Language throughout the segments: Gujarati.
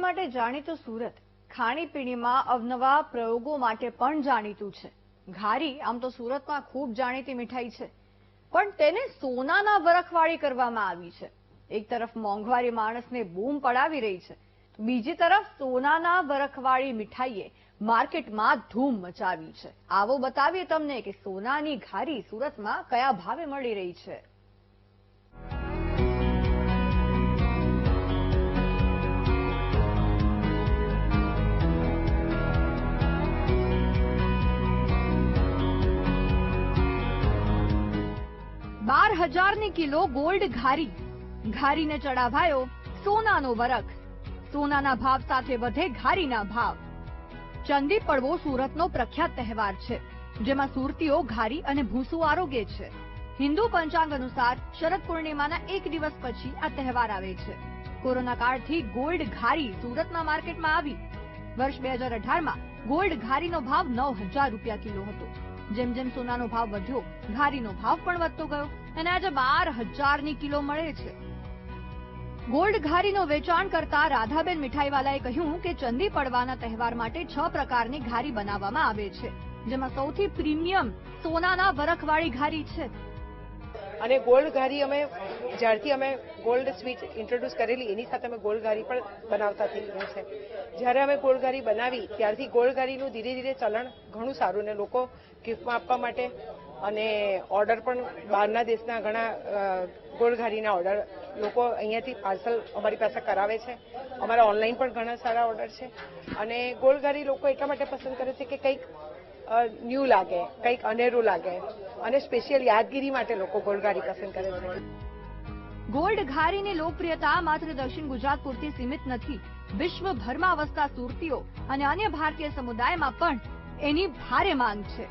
માટે જાણીતું સુરત ખાણીપીણીમાં અવનવા પ્રયોગો માટે પણ જાણીતું છે. ઘારી આમ તો સુરતમાં ખૂબ જાણીતી મીઠાઈ છે. પણ તેને સોનાના વરખવાળી કરવામાં આવી છે. એક તરફ મોંઘવારી માણસને બૂમ પડાવી રહી છે. બીજી તરફ સોનાના વરખવાળી મીઠાઈએ માર્કેટમાં ધૂમ મચાવી છે. આવો બતાવીએ તમને કે સોનાની ઘારી સુરતમાં કયા ભાવે મળી રહી છે. બાર હજારની કિલો ગોલ્ડ ઘારી. ઘારીને ચડાવાયો સોનાનો વરખ. સોનાના ભાવ સાથે વધે ઘારીના ભાવ. ચંદી પડવો સુરતનો પ્રખ્યાત તહેવાર છે, જેમાં સુરતીઓ ઘારી અને ભૂસું આરોગે છે. હિન્દુ પંચાંગ અનુસાર શરદ પૂર્ણિમાના એક દિવસ પછી આ તહેવાર આવે છે. કોરોના કાળથી ગોલ્ડ ઘારી સુરતના માર્કેટમાં આવી. વર્ષ બે હજાર અઢારમાં ગોલ્ડ ઘારીનો ભાવ નવ હજાર રૂપિયા કિલો હતો. જેમ જેમ સોનાનો ભાવ વધ્યો, ઘારીનો ભાવ પણ વધતો ગયો અને આજે બાર હજારની કિલો મળે છે. ગોલ્ડ ઘારીનો વેચાણ કરતા રાધાબેન મીઠાઈવાલાએ કહ્યું કે ચંદી પડવાના તહેવાર માટે છ પ્રકારની ઘારી બનાવવામાં આવે છે, જેમાં સૌથી પ્રીમિયમ સોનાના વરખવાળી ઘારી છે. અને ગોલ્ડ ઘારી અમે જ્યારથી અમે ગોલ્ડ સ્વીટ ઇન્ટ્રોડ્યુસ કરેલી, એની સાથે અમે ગોલ્ડ ઘારી પણ બનાવતા થઈ ગયા છે. જ્યારે અમે ગોલ્ડ ઘારી બનાવી, ત્યારથી ગોલ્ડ ઘારીનું ધીરે ધીરે ચલણ ઘણું સારું ને લોકો ગિફ્ટમાં આપવા માટે અને ઓર્ડર પણ બહારના દેશના ઘણા ગોળઘારીના ઘારીના ઓર્ડર લોકો અહીંયાથી પાર્સલ અમારી પાસે કરાવે છે. અમારા ઓનલાઈન પણ ઘણા સારા ઓર્ડર છે. અને ગોલ્ડ ઘારી લોકો એટલા માટે પસંદ કરે છે કે કંઈક ન્યૂ લાગે, કંઈક અનેરું લાગે. અને સ્પેશિયલ યાદગીરી માટે લોકો ગોળગાડી પસંદ કરે છે. ગોલ્ડ ઘારીની લોકપ્રિયતા માત્ર દક્ષિણ ગુજરાત પૂરતી સીમિત નથી. વિશ્વભરમાં વસતા સુરતીઓ અને અન્ય ભારતીય સમુદાયમાં પણ એની ભારે માંગ છે.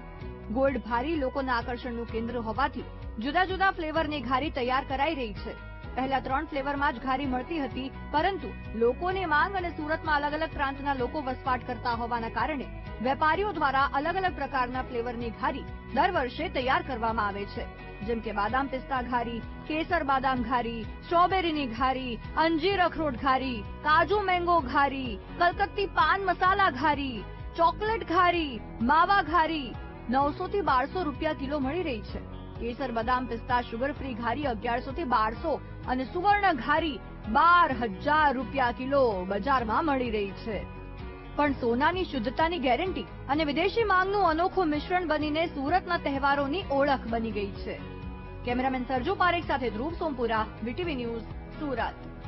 ગોલ્ડ ભારી લોકોના આકર્ષણનું કેન્દ્ર હોવાથી જુદા જુદા ફ્લેવરની ઘારી તૈયાર કરાઈ રહી છે. પહેલા ત્રણ ફ્લેવરમાં જ ઘારી મળતી હતી, પરંતુ લોકોની માંગ અને સુરતમાં અલગ અલગ પ્રાંતના લોકો વસવાટ કરતા હોવાના કારણે વેપારીઓ દ્વારા અલગ અલગ પ્રકારના ફ્લેવરની ઘારી દર વર્ષે તૈયાર કરવામાં આવે છે. જેમ કે બાદામ પિસ્તા ઘારી, કેસર બાદામ ઘારી, સ્ટ્રોબેરીની ઘારી, અંજીર અખરોટ ઘારી, કાજુ મેંગો ઘારી, કલકત્તી પાન મસાલા ઘારી, ચોકલેટ ઘારી, માવા ઘારી. નવસો થી બારસો રૂપિયા કિલો મળી રહી છે. કેસર બદામ પિસ્તા શુગર ફ્રી ઘારી અગિયારસો થી બારસો અને સુવર્ણ ઘારી બાર હજાર રૂપિયા કિલો બજારમાં મળી રહી છે. પણ સોનાની શુદ્ધતાની ગેરંટી અને વિદેશી માંગનું અનોખું મિશ્રણ બનીને સુરતના તહેવારોની ઓળખ બની ગઈ છે. કેમેરામેન સરજુ પારેખ સાથે ધ્રુવ સોમપુરા, વીટીવી ન્યૂઝ, સુરત.